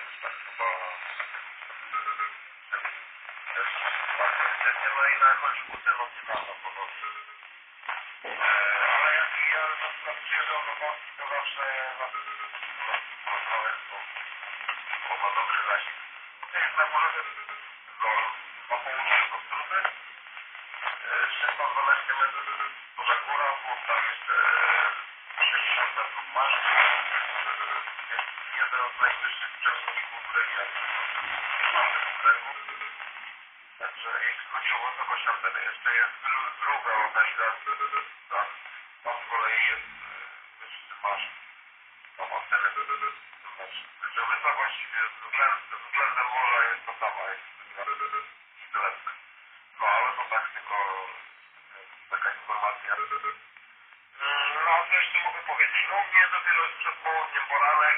jakoś tak I skrócił wysokość anteny. Jeszcze jest dru- druga lokalizacja. Tam, tam z kolei jest e, masz. Antenę. Znaczy, Także wysokość względem, morza jest to sama. Jest względem. No ale to tak tylko e, taka informacja. No co jeszcze mogę powiedzieć? No mnie dopiero przed południem poranek,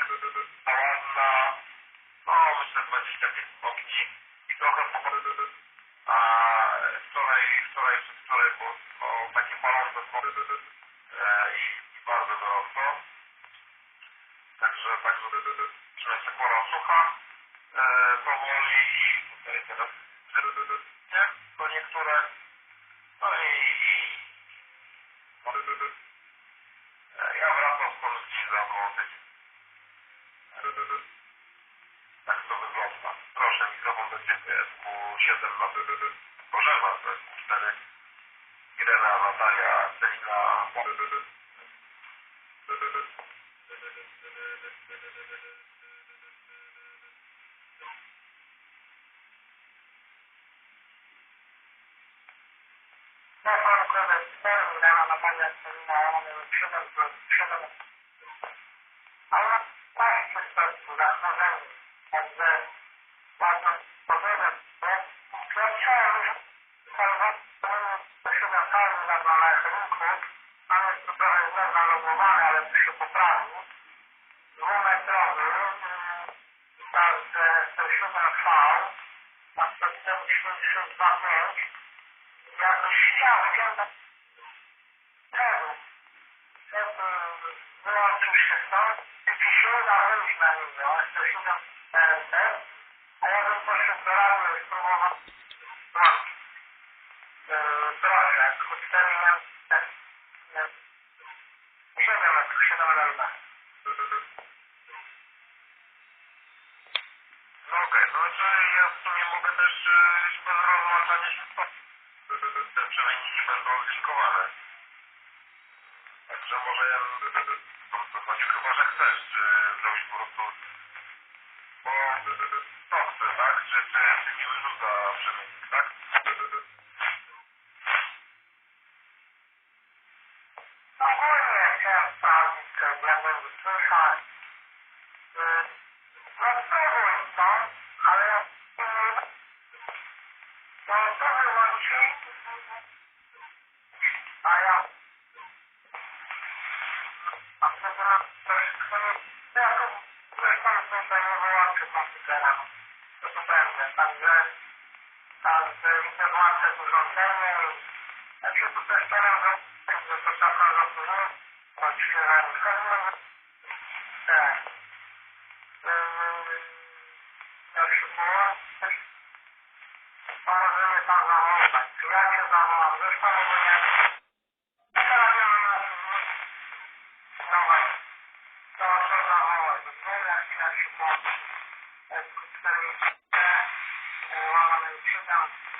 sucha e, powoli i tutaj teraz nie, to niektóre no i, i e, ja wracam z Polski za tydzień. Tak to wygląda. Proszę mikrofon do ciebie SQ7 na Bożena, to jest Q4 Irena, Natalia, Celina Jakoś chciał, chciał tego. Wyłączył się stąd i się uda wyjść na niego, a to się tam PLC, a ja bym poszedł do rady i spróbował włączyć. Proszę, ustawiłem ten, ten, 7 metrów, 7 metrów. No e. Także może ja chyba, że zrobić po prostu bo to chcę, tak? Czy, czy, nie wyrzuca przemiennik, tak? Ogólnie chciałem sprawdzić, czy jakbym słyszał. No spróbuj to, ale no to wyłączy, a ja a wtedy na troszeczkę nie, ja tu zresztą tutaj nie komputera, to będę, także także idę włączać urządzenie i też teraz że to czasem zapóźnię, choć się zaraz tak. Pierwszy połączyć. To możemy tam zawołać. Ja się zawołam. Zresztą ogólnie zarabiamy na Dawaj. To co zawołać. Teraz pierwszy połączyć. 40 down.